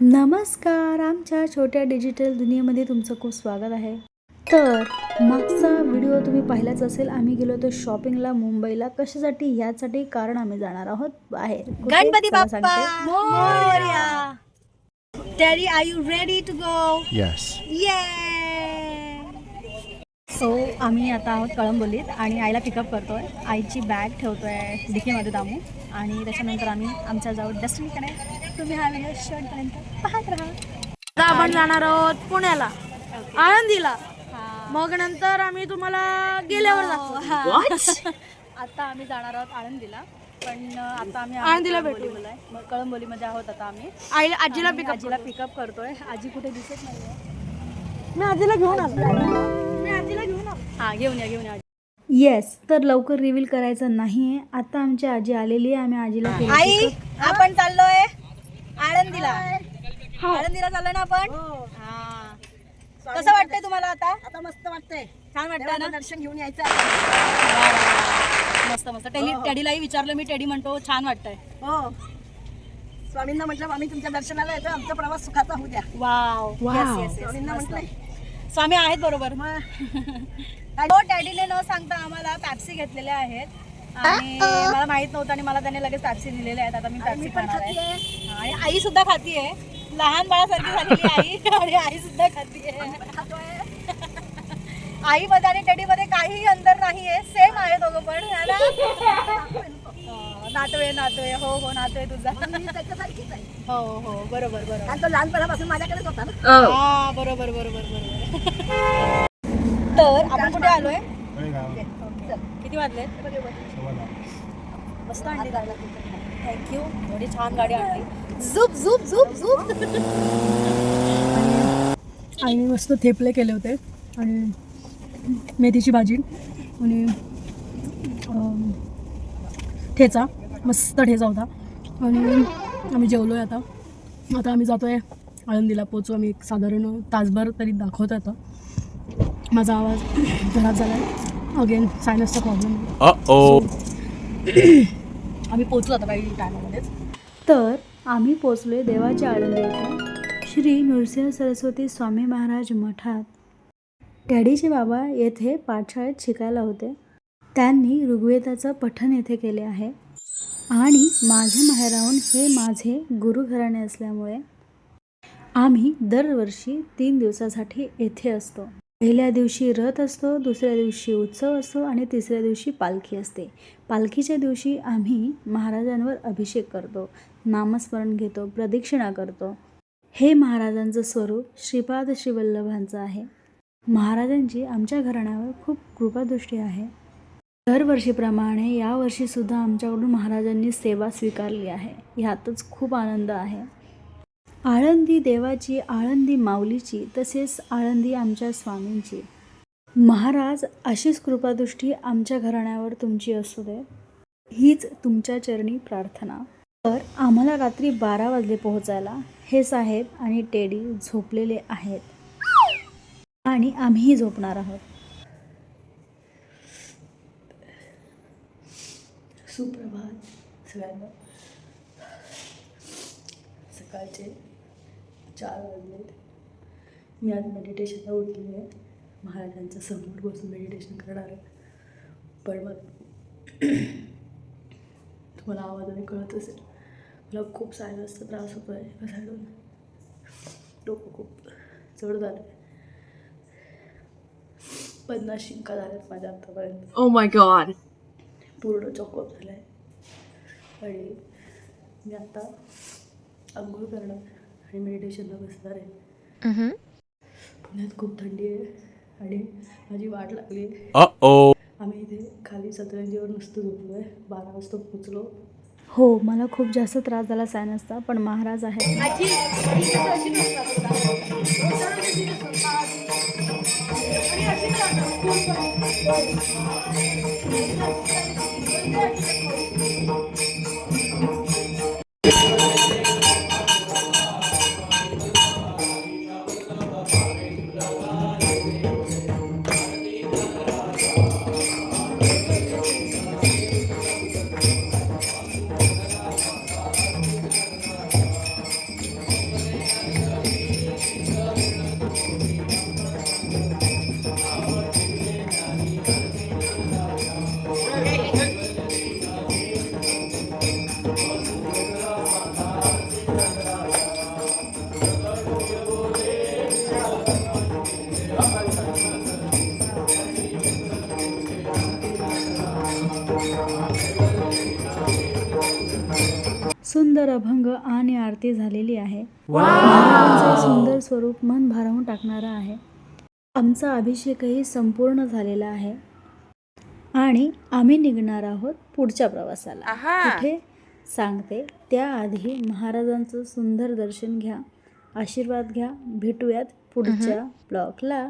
नमस्कार आमच्या छोट्या डिजिटल दुनियेमध्ये तुमचं खूप स्वागत आहे. तर मागचा व्हिडिओ तुम्ही पाहिलाच असेल आम्ही गेलो होतो शॉपिंगला मुंबईला. कशासाठी? ह्यासाठी कारण आम्ही जाणार आहोत बाहेर? Ganpati Bappa. Morya! Daddy are you ready to go. Yeah so आम्ही आता आहोत कळंबोलीत आणि आईला पिकअप करतोय. आईची बॅग ठेवतोय डिकीमध्ये दामू. आणि त्याच्यानंतर आम्ही आमच्या जाऊ डेस्टिनीकडे तुम्ही हा व्हिडिओ शेवटपर्यंत पाहत राहा. आता आपण जाणार आहोत पुण्याला आळंदीला. मग नंतर आम्ही तुम्हाला गेल्यावर दाखवू. आता आम्ही जाणार आहोत आळंदीला पण आता आम्ही आळंदीला कळंबोलीमध्ये आहे. मग कळंबोलीमध्ये आहोत आता आम्ही. आई आजीला पिकअप आजीला पिकअप करतोय. आजी कुठे दिसत नाहीये. मी आजीला घेऊन आलो. मी आजीला घेऊन आलो. हा घेऊन या घेऊन या येस तर लवकर रिव्हील करायचं नाहीये. आता आमची आजी आलेली आहे. आम्ही आजीला केलं आई. आपण चाललोय. आळंदीला. आळंदीला चाललोय ना आपण? हा. कसं वाटतंय तुम्हाला आता? आता मस्त वाटतंय. छान वाटतंय ना? दर्शन घेऊन यायचं. मस्त मस्त. टेडी टेडीलाही विचारलं मी टेडी म्हणतो छान वाटतंय. हो. स्वामींना म्हटलं आम्ही तुमच्या दर्शनाला येतो आमचा प्रवास सुखाचा होऊ द्या. वाव. स्वामींना म्हटलंय स्वामी आहेत बरोबर. हो डॅडीने न सांगता आम्हाला पॅप्सी घेतलेल्या आहेत. आणि मला माहीत नव्हतं आणि मला त्याने लगेच पॅप्सी दिलेले आहेत आता मी पॅप्सी खाणार आहे. हा, आणि आई सुद्धा खातीये. लहान बाळासारखी झालेली आई आणि आई सुद्धा खातीये. आई मध्ये आणि टेडी मध्ये काहीही अंतर नाहीये. सेम आहे दोघं पण. है? हा, नातवे नातवे हो हो नातवे तुझा. हो हो. बरोबर बरोबर. लहानपणापासून माझ्याकडेच होता ना. हा. बरोबर बरोबर बरोबर. तर आपण कुठे आलोय? किती वाजले मस्त आणली गाडी थँक्यू एवढी छान गाडी आणली. झुप झुप झुप झुप. आणि मस्त थेपले केले होते. आणि मेथीची भाजी आणि ठेचा. मस्त ठेचा होता. आणि आम्ही जेवलो आहे आता. आता आम्ही जातो आहे आळंदीला पोचू आम्ही एक साधारण तासभर तरी दाखवतो आता. माझा आवाज खराब झाला आहे अगेन सायनसचा प्रॉब्लेम. आम्ही पोचलो आता काही टायमामध्येच तर आम्ही पोचलोय देवाच्या आळंदी येथे श्री नृसिंह सरस्वती स्वामी महाराज मठात. डॅडीचे बाबा येथे पाठशाळेत शिकायला होते. त्यांनी ऋग्वेदाचं पठण येथे केले आहे. आणि माझे माहेराहून हे माझे गुरुघराणे असल्यामुळे आम्ही दरवर्षी तीन दिवसासाठी येथे असतो. पहिल्या दिवशी रथ असतो दुसऱ्या दिवशी उत्सव असतो आणि तिसऱ्या दिवशी पालखी असते. पालखीच्या दिवशी आम्ही महाराजांवर अभिषेक करतो नामस्मरण घेतो प्रदक्षिणा करतो. हे महाराजांचं स्वरूप श्रीपाद श्रीवल्लभांचं आहे. महाराजांची आमच्या घराण्यावर खूप कृपादृष्टी आहे. दरवर्षीप्रमाणे यावर्षीसुद्धा आमच्याकडून महाराजांनी सेवा स्वीकारली आहे. ह्यातच खूप आनंद आहे. आळंदी देवाची आळंदी माऊलीची तसेच आळंदी आमच्या स्वामींची. महाराज अशीच कृपादृष्टी आमच्या घराण्यावर तुमची असू दे. हीच तुमच्या चरणी प्रार्थना. तर आम्हाला रात्री बारा वाजले पोहोचायला. हे साहेब आणि टेडी झोपलेले आहेत. आणि आम्हीही झोपणार आहोत. सुप्रभात सगळ्यांना. सकाळचे चार वाजलेत मी आज मेडिटेशनला उठली आहे. महाराजांच्या समोर बसून मेडिटेशन करणार आहे. पण मग तुम्हाला आवाजाने कळत असेल. मला खूप सायनसचा त्रास होतो आहे एका साईडून डोकं खूप जड झालं आहे पन्नास शिंका झाल्यात माझ्या आत्तापर्यंत ओ माय गॉड पूर्ण चॉकअप झालं आहे आणि मी आता आंघोळ करणार. आणि मेडिटेशनला बसणार आहे. पुण्यात खूप थंडी आहे आणि माझी वाट लागली. आम्ही इथे खाली सतरंजीवर नुसतं झोपलो आहे बारा वाजता पोचलो हो मला खूप जास्त त्रास झाला सायनसचा पण महाराज आहे सुंदर अभंग आणि आरती झालेली आहे. सुंदर स्वरूप मन भारावून टाकणारं आहे. आमचा अभिषेकही संपूर्ण झालेला आहे. आणि आम्ही निघणार आहोत पुढच्या प्रवासाला. कुठे? सांगते. त्याआधी महाराजांचं सुंदर दर्शन घ्या. आशीर्वाद घ्या. भेटूयात पुढच्या ब्लॉगला.